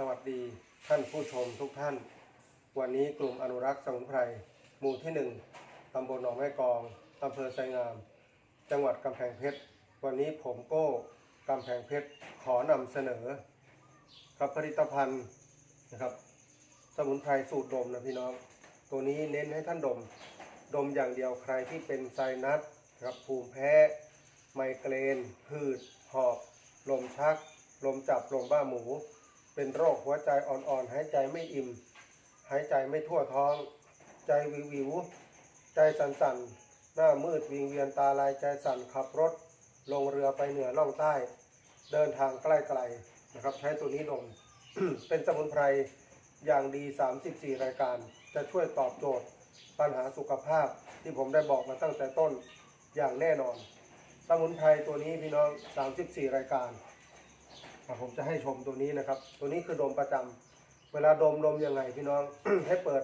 สวัสดีท่านผู้ชมทุกท่าน วันนี้กลุ่มอนุรักษ์สมุนไพรหมู่ที่หนึ่งตำบลหนองแม่กองอำเภอไซงาม จังหวัดกำแพงเพชร วันนี้ผมโก้กำแพงเพชรขอนำเสนอ กับผลิตภัณฑ์นะครับ สมุนไพรสูตรดมนะพี่น้อง ตัวนี้เน้นให้ท่านดม ดมอย่างเดียวใครที่เป็นไซนัสครับภูมิแพ้ ไมเกรน หืด หอบ ลมชัก ลมจับ ลมบ้าหมู เป็นโรคหัวใจอ่อนๆ หายใจไม่อิ่ม หายใจไม่ทั่วท้อง ใจวิววิว ใจสั่นๆ หน้ามืดวิงเวียนตาลายใจสั่นขับรถ ลงเรือไปเหนือล่องใต้ เดินทางใกล้ๆนะครับ ใช้ตัวนี้ดม เป็นสมุนไพรอย่างดี 34 รายการ จะช่วยตอบโจทย์ปัญหาสุขภาพที่ผมได้บอกมาตั้งแต่ต้นอย่างแน่นอน สมุนไพรตัวนี้พี่น้อง 34 รายการ ผมจะให้ชมตัวนี้นะครับ ตัวนี้คือดมประจำเวลาดมดมยังไงพี่น้อง ให้เปิด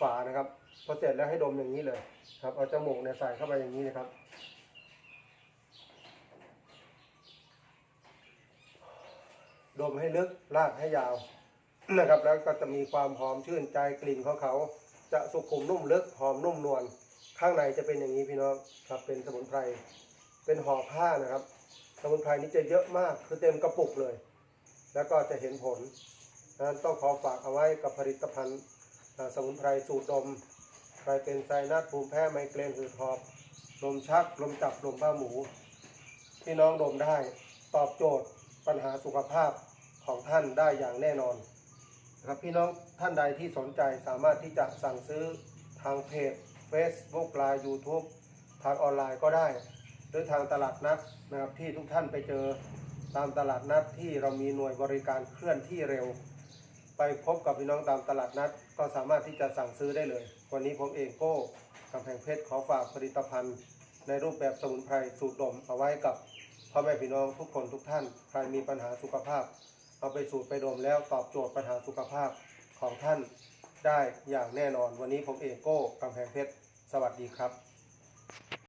ฝานะครับพอเสร็จแล้วให้ดมอย่างนี้เลยครับ เอาจมูกเนี่ยใส่เข้าไปอย่างนี้นะครับ ดมให้ลึกลากให้ยาวนะครับ แล้วก็จะมีความหอมชื่นใจกลิ่นของเขา จะสุขุมนุ่มลึกหอมนุ่มนวลข้างในจะเป็นอย่างนี้พี่น้องครับ เป็นสมุนไพรเป็นห่อผ้านะครับ สมุนไพรนี้จะเยอะมากคือเต็มกระปุกเลย แล้วก็จะเห็นผลนั้นต้องขอฝากเอาไว้กับผลิตภัณฑ์สมุนไพรสูตรดม ใครเป็นไซนัสภูมิแพ้ไมเกรนหืดหอบลมชักลมจับลมบ้าหมูพี่น้องดมได้ตอบโจทย์ปัญหาสุขภาพของท่านได้อย่างแน่นอนนะครับพี่น้องท่านใดที่สนใจสามารถที่จะสั่งซื้อทางเพจ Facebook ไลน์ YouTube ทางออนไลน์ก็ได้ หรือทางตลาดนัดนะครับที่ทุกท่านไปเจอตามตลาดนัดที่เรามีหน่วยบริการเคลื่อนที่เร็ว ไปพบกับพี่น้องตามตลาดนัด ก็สามารถที่จะสั่งซื้อได้เลย วันนี้ผมเองโก้กำแพงเพชรขอฝากผลิตภัณฑ์ ในรูปแบบสมุนไพรสูตรดมเอาไว้กับพ่อแม่พี่น้องทุกคนทุกท่าน ใครมีปัญหาสุขภาพ เอาไปสูตรไปดมแล้วตอบโจทย์ปัญหาสุขภาพของท่านได้อย่างแน่นอน วันนี้ผมเองโก้กำแพงเพชรสวัสดีครับ